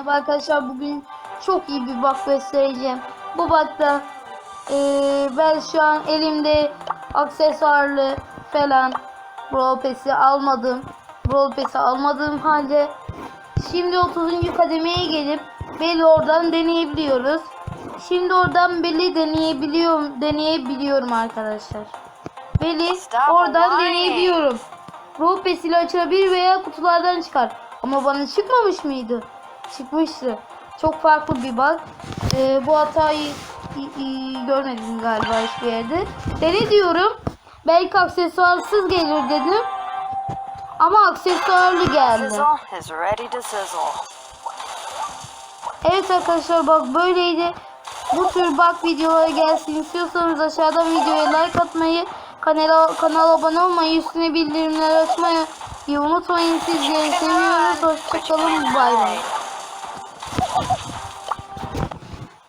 Merhaba arkadaşlar bugün çok iyi bir bak göstereceğim. Bu bakta eee, ben şu an elimde aksesuarlı falan Brawl Pass'i almadım. Brawl Pass'i almadığım halde şimdi 30. kademeye gelip belli oradan deneyebiliyoruz. Şimdi oradan belli deneyebiliyorum deneyebiliyorum arkadaşlar. Belli oradan deneyebiliyorum. Brawl Pass ile açılabilir veya kutulardan çıkar. Ama bana çıkmamış mıydı? Çıkmıştı. Çok farklı bir bug. Ee, bu hatayı i- i- görmedim galiba hiçbir yerde. Dene diyorum. Belki aksesuarsız gelir dedim. Ama aksesuarlı geldi. Evet arkadaşlar bak böyleydi. Bu tür bak videoları gelsin istiyorsanız aşağıdan videoya like atmayı, kanala, kanala abone olmayı, üstüne bildirimleri açmayı unutmayın. Sizleri seviyoruz. Hoşçakalın. Bay bay.